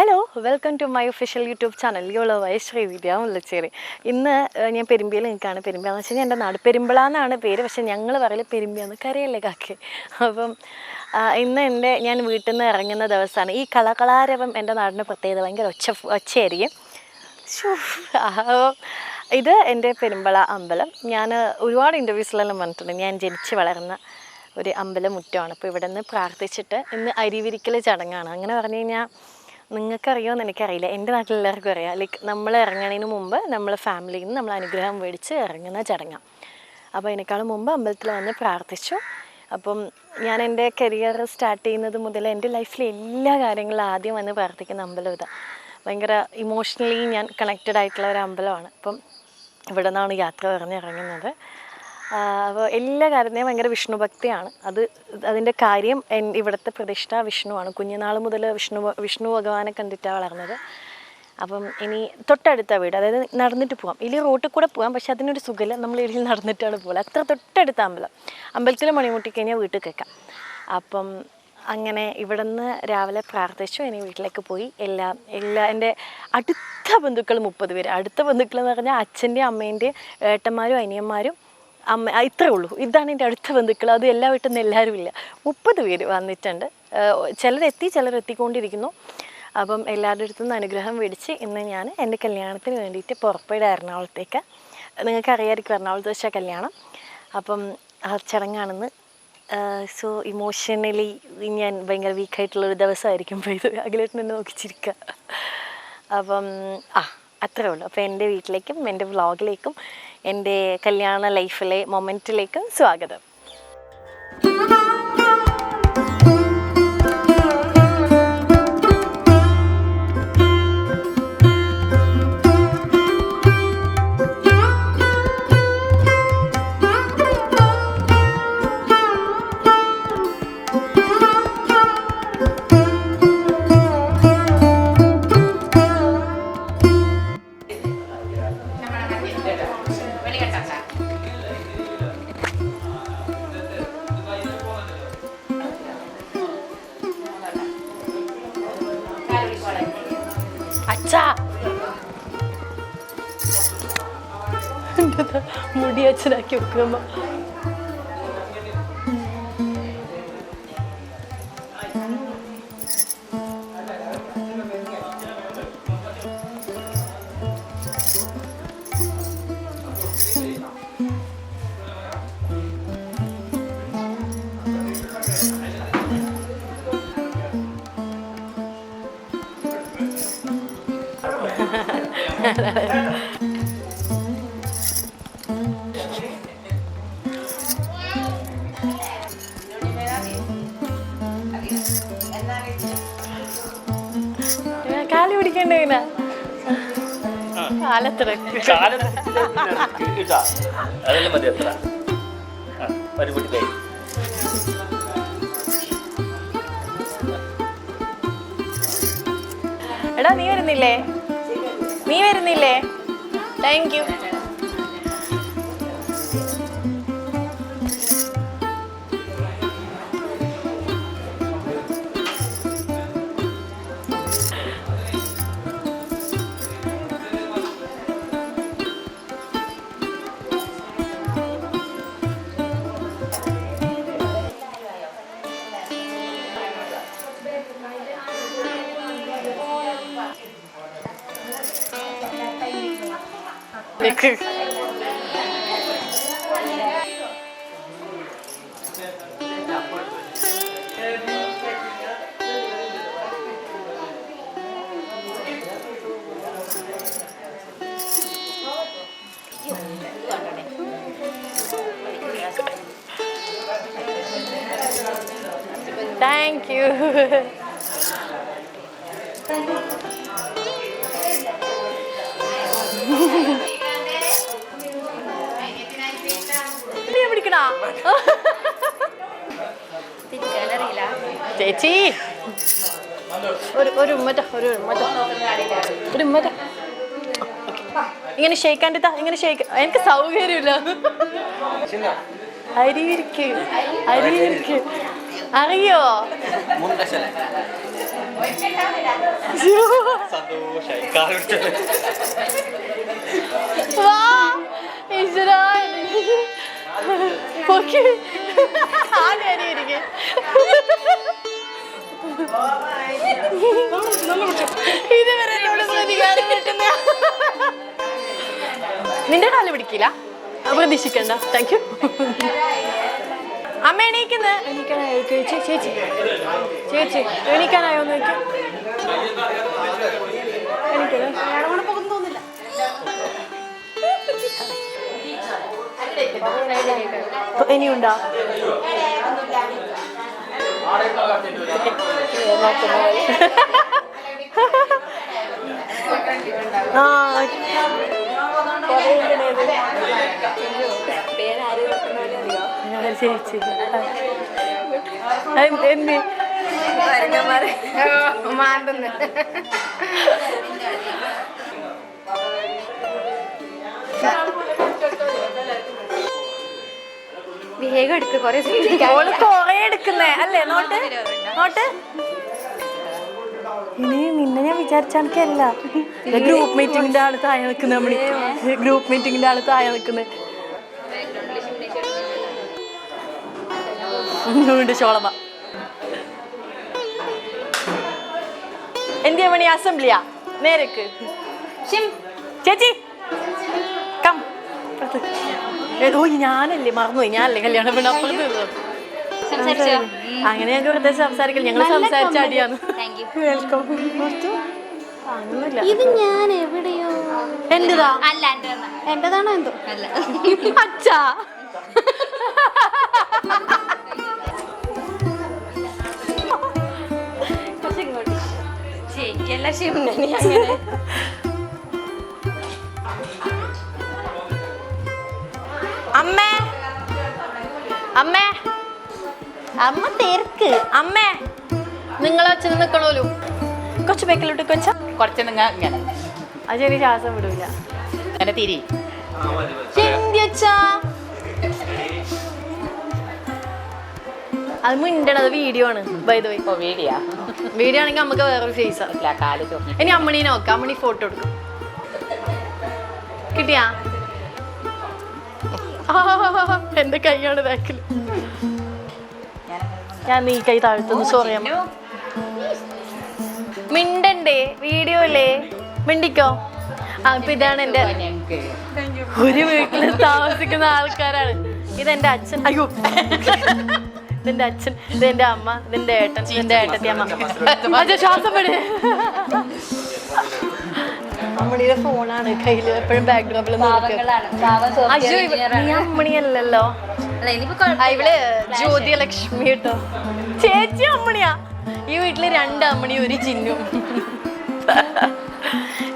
Hello welcome to my official YouTube channel യോളവായ Sreevidya Mullacheri ഇന്ന് ഞാൻ പെരുമ്പിയിൽ നിൽക്കുകയാണ്. പെരുമ്പ എന്ന് വെച്ച് കഴിഞ്ഞാൽ എന്റെ നാട് പെരുമ്പിള എന്നാണ് പേര്. പക്ഷേ ഞങ്ങൾ പറയൽ പെരുമ്പിയെന്ന് കരയല്ലേ കാക്കി? അപ്പം ഇന്ന് എന്റെ ഞാൻ വീട്ടിൽ നിന്ന് ഇറങ്ങുന്ന ദിവസമാണ് ഈ കളകളാരവം എന്റെ നാടിന്റെ പ്രത്യേകത. ഭയങ്കര ഒച്ച ഒച്ചയായിരിക്കും. ഇത് എന്റെ പെരുമ്പള അമ്പലം. ഞാൻ ഒരുപാട് ഇന്റർവ്യൂസിലെല്ലാം വന്നിട്ടുണ്ട്. ഞാൻ ജനിച്ച് വളർന്ന ഒരു അമ്പലം മുറ്റമാണ് അപ്പോൾ ഇവിടെ നിന്ന് പ്രാർത്ഥിച്ചിട്ട് ഇന്ന് അരിവിരിക്കൽ ചടങ്ങാണ്. അങ്ങനെ പറഞ്ഞു കഴിഞ്ഞാൽ നിങ്ങൾക്കറിയുമെന്ന് എനിക്കറിയില്ല. എന്റെ നാട്ടിൽ എല്ലാവർക്കും അറിയാം. ലൈക്ക് നമ്മൾ ഇറങ്ങണതിന് മുമ്പ് നമ്മൾ ഫാമിലിയിൽ നിന്ന് നമ്മൾ അനുഗ്രഹം മേടിച്ച് ഇറങ്ങുന്ന ചടങ്ങാണ് അപ്പോൾ അതിനേക്കാളും മുമ്പ് അമ്പലത്തിൽ വന്ന് പ്രാർത്ഥിച്ചു. അപ്പം ഞാൻ എന്റെ കരിയർ സ്റ്റാർട്ട് ചെയ്യുന്നത് മുതൽ എന്റെ ലൈഫിലെ എല്ലാ കാര്യങ്ങളും ആദ്യം വന്ന് പ്രാർത്ഥിക്കുന്ന അമ്പലം ഇതാണ് ഭയങ്കര ഇമോഷണലി ഞാൻ കണക്റ്റഡ് ആയിട്ടുള്ള ഒരു അമ്പലമാണ്. അപ്പം ഇവിടെ നിന്നാണ് യാത്ര പറഞ്ഞിറങ്ങുന്നത് അപ്പോൾ എല്ലാ കാര്യത്തിനെയും ഭയങ്കര വിഷ്ണു ഭക്തിയാണ്. അത് അതിന്റെ കാര്യം ഇവിടുത്തെ പ്രതിഷ്ഠ വിഷ്ണുവാണ്. കുഞ്ഞുനാൾ മുതൽ വിഷ്ണു വിഷ്ണു ഭഗവാനെ കണ്ടിട്ടാണ് വളർന്നത്. അപ്പം ഇനി തൊട്ടടുത്ത വീട് അതായത് നടന്നിട്ട് പോകാം ഇനി റോട്ടിൽ കൂടെ പോകാം പക്ഷെ അതിനൊരു സുഖമില്ല. നമ്മൾ ഇതിൽ നടന്നിട്ടാണ് പോകുക അത്ര തൊട്ടടുത്ത അമ്പലം. അമ്പലത്തിൽ മണിമുട്ടി കഴിഞ്ഞാൽ വീട്ടിൽ കേൾക്കാം. അപ്പം അങ്ങനെ ഇവിടെ നിന്ന് രാവിലെ പ്രാർത്ഥിച്ചു. ഇനി വീട്ടിലേക്ക് പോയി. എല്ലാം എല്ലാ എന്റെ അടുത്ത ബന്ധുക്കൾ മുപ്പത് പേര്. അടുത്ത ബന്ധുക്കൾ എന്ന് പറഞ്ഞാൽ അച്ഛന്റെയും അമ്മേന്റെയും ഏട്ടന്മാരും അനിയന്മാരും അമ്മ ഇത്രേ ഉള്ളൂ. ഇതാണ് എന്റെ അടുത്ത ബന്ധുക്കൾ. അത് എല്ലാ വീട്ടിൽ നിന്ന് എല്ലാവരും ഇല്ല. മുപ്പത് പേര് വന്നിട്ടുണ്ട്. ചിലരെത്തി ചിലരെത്തിക്കൊണ്ടിരിക്കുന്നു. അപ്പം എല്ലാവരുടെ അടുത്തു നിന്ന് അനുഗ്രഹം മേടിച്ച് ഇന്ന് ഞാൻ എന്റെ കല്യാണത്തിന് വേണ്ടിയിട്ട് പുറപ്പെടുക എറണാകുളത്തേക്ക്. നിങ്ങൾക്ക് അറിയാമായിരിക്കും എറണാകുളത്ത് വെച്ചാൽ കല്യാണം. അപ്പം ആ ചടങ്ങാണെന്ന്. സോ ഇമോഷണലി ഞാൻ ഭയങ്കര വീക്കായിട്ടുള്ളൊരു ദിവസമായിരിക്കും പോയത്. അഖിലേട്ടൻ എന്നെ നോക്കിച്ചിരിക്കുക അപ്പം ആ അത്രേ ഉള്ളൂ. അപ്പോൾ എന്റെ വീട്ടിലേക്കും എന്റെ വ്ളോഗിലേക്കും എന്റെ കല്യാണ ലൈഫിലെ മൊമെന്റിലേക്ക് സ്വാഗതം. Trek yok ama. ആ എടാ നീ വരുന്നില്ലേ? നീ വരുന്നില്ലേ? താങ്ക് യു നിക്ക് താങ്ക് ചേച്ചി. ഒരു ഒരു ഒരു ഒരു ഇങ്ങനെ ഷെയ്ക്കാണ്ടിത്ത ഇങ്ങനെ ഷേക്ക് എനിക്ക് സൗകര്യമില്ല. അരിയിരിക്ക് അരിയിരിക്ക്. അറിയോ? വാ ഇരിക്കെ ഇതുവരെ എന്നോട് പ്രതികാരം കിട്ടുന്ന നിന്റെ കാൽ പിടിക്കില്ല? പ്രതീക്ഷിക്കണ്ട. താങ്ക് യു അമ്മ എണീക്കുന്ന? എണീക്കാനായോ ചേച്ചി ചേച്ചി. ചേച്ചി എണീക്കാനായോ നോക്കി എണീക്കണേ ഇനിയുണ്ടോ? ആ ഞാൻ ചേച്ചി എന്ത് എന്ത് വേഗം എടുക്ക് കൊറേ ഓൾ കൊറേ എടുക്കുന്നേ. അല്ലേ നോട്ട്? നോട്ട്? ഇനി നിന്നെ ഞാൻ വിചാരിച്ചാണിക്കല്ല ഗ്രൂപ്പ് മീറ്റിംഗിന്റെ ആൾ താഴെ നിൽക്കുന്നത് നമ്മൾ ഗ്രൂപ്പ് മീറ്റിംഗിന്റെ ആൾ താഴെ നിൽക്കുന്നത് ഉണ്ട് ശോളമ എന്തിയാ മണി അസംബ്ലിയാ? നേരക്ക് ചേച്ചി കം. ഓ ഞാനല്ലേ മറന്നുപോയി. ഞാനല്ലേ കല്യാണം പെണ്ണ് അപ്പുറത്ത് അങ്ങനെ ഞങ്ങൾ വെറുതെ സംസാരിക്കില്ല ഞങ്ങൾ സംസാരിച്ച അടിയാണ്. വെൽക്കം ഇത് ഞാൻ എവിടെയോ? എന്റേതാ? അല്ല എന്റേതാണോ എന്തോ? അല്ല. അച്ഛാ. ശരിക്കല്ല ശിവനെ അങ്ങനെ. അമ്മേ. അമ്മ തിരക്ക്. അമ്മേ. നിങ്ങൾ അച്ഛൻ നിക്കണോലു. കൊച്ചു ബേക്കിലോട്ട് കൊച്ച. കുറച്ച് നിങ്ങൾ ഇങ്ങനെ. അത് ചെറിയ ശ്വാസം വിടൂല. ഇങ്ങനെ തിരി. അത് മിണ്ടണത് വീഡിയോ ആണ് by the way video? Video ആണെങ്കിൽ നമുക്ക് വേറൊരു ഫേസ് ഇല്ല കാൽ ഇനി അമ്മണീനെ നോക്കാം. അമ്മണി ഫോട്ടോ എടുക്കും. കിട്ടിയാ? എന്റെ കൈയാണ് ബാക്കിൽ. ഞാൻ നീ കൈ താഴ്ത്തുന്നു. സോറി അമ്മ. മിണ്ടണ്ടേ വീഡിയോ അല്ലേ മിണ്ടിക്കോ? ആ ഇപ്പൊ ഇതാണ് എന്റെ ഒരു വീട്ടിൽ താമസിക്കുന്ന ആൾക്കാരാണ്. ഇതെന്റെ അച്ഛൻ. അയ്യോ. ഇതെന്റെ അച്ഛൻ. ഇതെന്റെ അമ്മ. ഇതെന്റെ ഏട്ടൻ. ഇതെന്റെ ഏട്ടത്തി അമ്മ. ശ്വാസം പെട് അമ്മണിയുടെ ഫോണാണ്. കയ്യിൽ എപ്പോഴും സോഫ്റ്റ്വെയർ അയ്യോ നീ അമ്മണിയല്ലല്ലോ. അല്ല ജ്യോതി ലക്ഷ്മി ഇവൾ കേട്ടോ. ചേച്ചി അമ്മണിയാ. ഈ വീട്ടിൽ രണ്ട് അമ്മണി ഒരു ചിന്നു.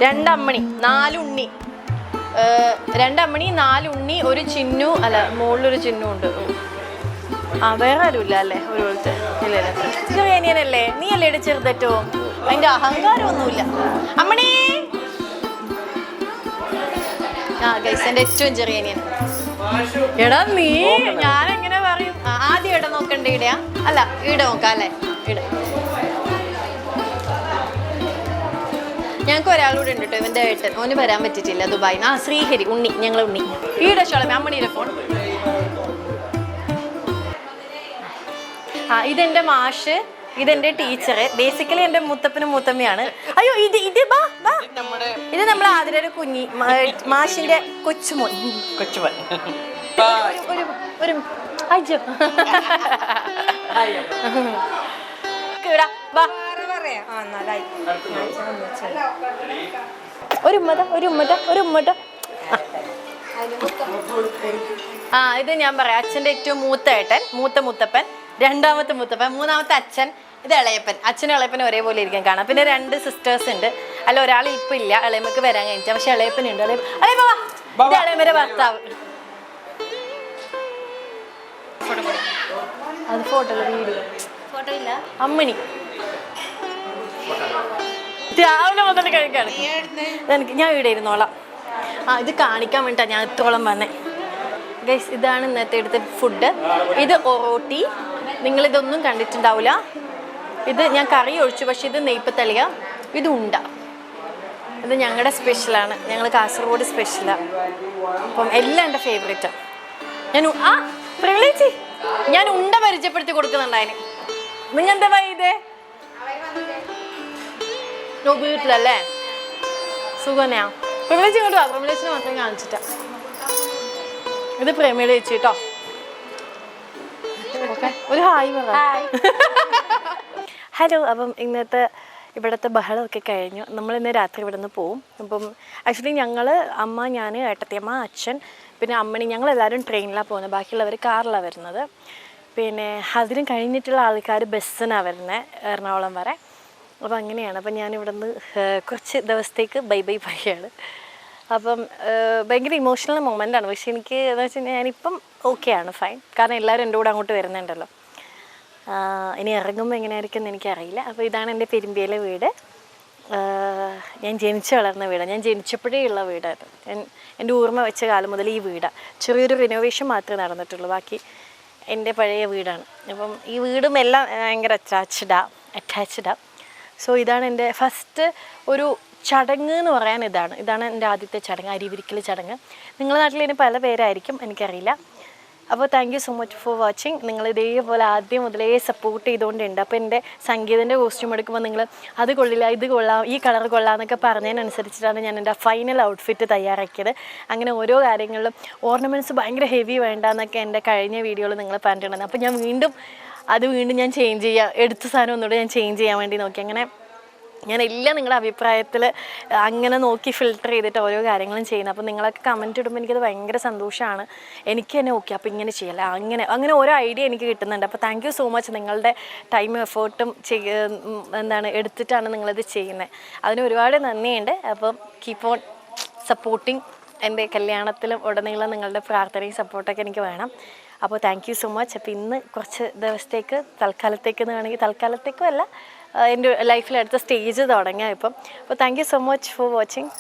രണ്ടമ്മണി നാലുണ്ണി രണ്ടമ്മണി നാലുണ്ണി ഒരു ചിന്നു അല്ല മുകളിലൊരു ചിന്നു ഉണ്ട്. ആ വേറെ ആരുമില്ല അല്ലേ ഒരു പോലത്തെ ഇല്ല നീ അല്ലേ ചെറുതറ്റോ അതിന്റെ അഹങ്കാരമൊന്നുമില്ല. അമ്മണി! ആ ഗൈസ് എന്റെ ഏറ്റവും ചെറിയനിയൻ എടാ നീ ഞാൻ എങ്ങനെ പറയും ആദ്യം ഇവിടെ നോക്കണ്ട ഇടയാ? അല്ല ഇവിടെ നോക്കാം അല്ലേ? ഇവിടെ. ഞങ്ങൾക്ക് ഒരാളൂടെ ഉണ്ട് കേട്ടോ ഇവന്റെ ഏട്ടൻ. ഓന് വരാൻ പറ്റിയിട്ടില്ല ദുബായിൽ ആ ശ്രീഹരി ഉണ്ണി ഞങ്ങൾ ഉണ്ണി. ഈടെ ചോളം അമ്മണിയുടെ ഫോൺ. ആ ഇതെന്റെ മാഷ്. ഇതെന്റെ ടീച്ചറ്. ബേസിക്കലി എന്റെ മുത്തപ്പനും മുത്തമ്മയാണ്. അയ്യോ ഇത് ഇത് ബാ ബാ. ഇത് നമ്മളെ ആതിരയുടെ കുഞ്ഞി മാഷിന്റെ കൊച്ചുമോൻ. കൊച്ചുമോൻ. ഒരു ഒരു അയ്യോ. ഇവിടെ ഒരു ഒരു ഒരു ആ ഇത് ഞാൻ പറയാം. അച്ഛന്റെ ഏറ്റവും മൂത്ത ഏട്ടൻ മൂത്ത മുത്തപ്പൻ. രണ്ടാമത്തെ മുത്തപ്പൻ മൂന്നാമത്തെ അച്ഛൻ ഇത് ഇളയപ്പൻ. അച്ഛനും ഇളയപ്പനും ഒരേപോലെ ഇരിക്കാൻ കാണാം. പിന്നെ രണ്ട് സിസ്റ്റേഴ്സ് ഉണ്ട്. അല്ല ഒരാൾ ഇപ്പം ഇല്ല ഇളയമ്മക്ക് വരാൻ കഴിഞ്ഞിട്ട്. പക്ഷെ ഇളയപ്പനുണ്ട്. ഇളയ അളയ ബാബാ ഇത് ഇളയമ്മയുടെ ഭർത്താവ്. അത് ഫോട്ടോ വീഡിയോ ഫോട്ടോ ഇല്ല. അമ്മണി. രാവിലെ മുതൽ കഴിക്കാണ്. എനിക്ക് ഞാൻ ഇവിടെ ഇരുന്നോളാം. ആ ഇത് കാണിക്കാൻ വേണ്ടിട്ടാ ഞാൻ ഇത്തോളം വന്നേ. ഗൈസ് ഇതാണ് ഇന്നത്തെ എടുത്ത ഫുഡ് ഇത് ഒറോട്ടി നിങ്ങളിതൊന്നും കണ്ടിട്ടുണ്ടാവില്ല ഇത് ഞാൻ കറി ഒഴിച്ചു പക്ഷേ ഇത് നെയ്പ്പത്തളിയ ഇത് ഉണ്ട. ഇത് ഞങ്ങളുടെ സ്പെഷ്യലാണ് ഞങ്ങൾ കാസർഗോഡ് സ്പെഷ്യലാണ് അപ്പം എല്ലാം എന്റെ ഫേവറേറ്റാണ് ഞാൻ ആ പ്രവിളിച്ചി ഞാൻ ഉണ്ട പരിചയപ്പെടുത്തി കൊടുക്കുന്നുണ്ടായിന് നിങ്ങൾ എന്താ ചെയ്തേ ഓ വീട്ടിലല്ലേ? സുഖനെയാ പ്രമിളേച്ചി ഇങ്ങോട്ട് പ്രമിളേച്ചിനെ മാത്രം കാണിച്ചിട്ടാ. ഇത് പ്രമിളേച്ചി കേട്ടോ ഒരു ഹായ് പറ. ഹലോ അപ്പം ഇന്നത്തെ ഇവിടുത്തെ ബഹളമൊക്കെ കഴിഞ്ഞു. നമ്മൾ ഇന്ന് രാത്രി ഇവിടെ നിന്ന് പോവും. അപ്പം ആക്ച്വലി ഞങ്ങൾ അമ്മ ഞാൻ ഏട്ടത്തിയമ്മ അച്ഛൻ പിന്നെ അമ്മണി ഞങ്ങൾ എല്ലാവരും ട്രെയിനിലാണ് പോകുന്നത് ബാക്കിയുള്ളവർ കാറിലാണ് വരുന്നത്. പിന്നെ അതിനും കഴിഞ്ഞിട്ടുള്ള ആൾക്കാർ ബസ്സിനാണ് വരുന്നത് എറണാകുളം വരെ. അപ്പോൾ അങ്ങനെയാണ്. അപ്പം ഞാൻ ഇവിടെ നിന്ന് കുറച്ച് ദിവസത്തേക്ക് ബൈ ബൈ പറയാണ്. അപ്പം ഭയങ്കര ഇമോഷണൽ മൊമെന്റ് ആണ്. പക്ഷെ എനിക്ക് എന്ന് വെച്ച് കഴിഞ്ഞാൽ ഞാനിപ്പം ഓക്കെയാണ് ഫൈൻ കാരണം എല്ലാവരും എന്റെ കൂടെ അങ്ങോട്ട് വരുന്നുണ്ടല്ലോ. ഇനി ഇറങ്ങുമ്പോൾ എങ്ങനെയായിരിക്കും എന്ന് എനിക്കറിയില്ല. അപ്പോൾ ഇതാണ് എന്റെ പെരുമ്പിയിലെ വീട്. ഞാൻ ജനിച്ചു വളർന്ന വീടാണ് ഞാൻ ജനിച്ചപ്പോഴേ ഉള്ള ഞാൻ എന്റെ ഓർമ്മ വെച്ച കാലം മുതൽ ഈ വീടാണ് ചെറിയൊരു റിനോവേഷൻ മാത്രമേ നടന്നിട്ടുള്ളൂ. ബാക്കി എന്റെ പഴയ വീടാണ്. അപ്പം ഈ വീടും എല്ലാം ഭയങ്കര അറ്റാച്ച്ഡാണ് അറ്റാച്ച്ഡാണ് സോ ഇതാണ് എന്റെ ഫസ്റ്റ് ഒരു ചടങ്ങ് എന്ന് പറയാൻ ഇതാണ്. ഇതാണ് എന്റെ ആദ്യത്തെ ചടങ്ങ് അരിവിരിക്കൽ ചടങ്ങ്. നിങ്ങളുടെ നാട്ടിൽ ഇതിന് പല പേരായിരിക്കും എനിക്കറിയില്ല. അപ്പോൾ thank you so much for watching നിങ്ങൾ ഇതേപോലെ ആദ്യം മുതലേ സപ്പോർട്ട് ചെയ്തുകൊണ്ടുണ്ട്. അപ്പോൾ എന്റെ സംഗീതന്റെ കോസ്റ്റ്യൂം എടുക്കുമ്പോൾ നിങ്ങൾ അത് കൊള്ളില്ല ഇത് കൊള്ളാം ഈ കളർ കൊള്ളാം എന്നൊക്കെ പറഞ്ഞതിനനുസരിച്ചിട്ടാണ് ഞാൻ എന്റെ ഫൈനൽ ഔട്ട്ഫിറ്റ് തയ്യാറാക്കിയത്. അങ്ങനെ ഓരോ കാര്യങ്ങളിലും ഓർണമെന്റ്സ് ഭയങ്കര ഹെവി വേണ്ട എന്നൊക്കെ എന്റെ കഴിഞ്ഞ വീഡിയോയിൽ നിങ്ങൾ പറഞ്ഞിട്ടുണ്ടായിരുന്നു അപ്പോൾ ഞാൻ വീണ്ടും അത് വീണ്ടും ഞാൻ ചേഞ്ച് ചെയ്യുക എടുത്ത സാധനം ഒന്നുകൂടെ ഞാൻ ചേഞ്ച് ചെയ്യാൻ വേണ്ടി നോക്കി. അങ്ങനെ ഞാൻ നിങ്ങളുടെ അഭിപ്രായത്തിൽ അങ്ങനെ നോക്കി ഫിൽട്ടർ ചെയ്തിട്ട് ഓരോ കാര്യങ്ങളും ചെയ്യുന്നത്. അപ്പോൾ നിങ്ങളൊക്കെ കമന്റ് ഇടുമ്പോൾ എനിക്കത് ഭയങ്കര സന്തോഷമാണ് എനിക്ക് തന്നെ ഓക്കെ അപ്പോൾ ഇങ്ങനെ ചെയ്യല്ല. അങ്ങനെ അങ്ങനെ ഓരോ ഐഡിയ എനിക്ക് കിട്ടുന്നുണ്ട്. അപ്പോൾ താങ്ക് യു സോ മച്ച് നിങ്ങളുടെ ടൈമും എഫേർട്ടും എന്താണ് എടുത്തിട്ടാണ് നിങ്ങളിത് ചെയ്യുന്നത്. അതിന് ഒരുപാട് നന്ദിയുണ്ട്. അപ്പം കീപ്പ് ഓൺ സപ്പോർട്ടിങ് എന്റെ കല്യാണത്തിലും ഉടനീളം നിങ്ങളുടെ പ്രാർത്ഥനയും സപ്പോർട്ടൊക്കെ എനിക്ക് വേണം. അപ്പോൾ താങ്ക് യു സോ മച്ച് അപ്പോൾ ഇന്ന് കുറച്ച് ദിവസത്തേക്ക് തൽക്കാലത്തേക്ക് എന്ന് വേണമെങ്കിൽ തൽക്കാലത്തേക്കും അല്ല. എന്റെ ലൈഫിൽ അടുത്ത സ്റ്റേജ് തുടങ്ങിയ ഇപ്പം. അപ്പോൾ thank you so much for watching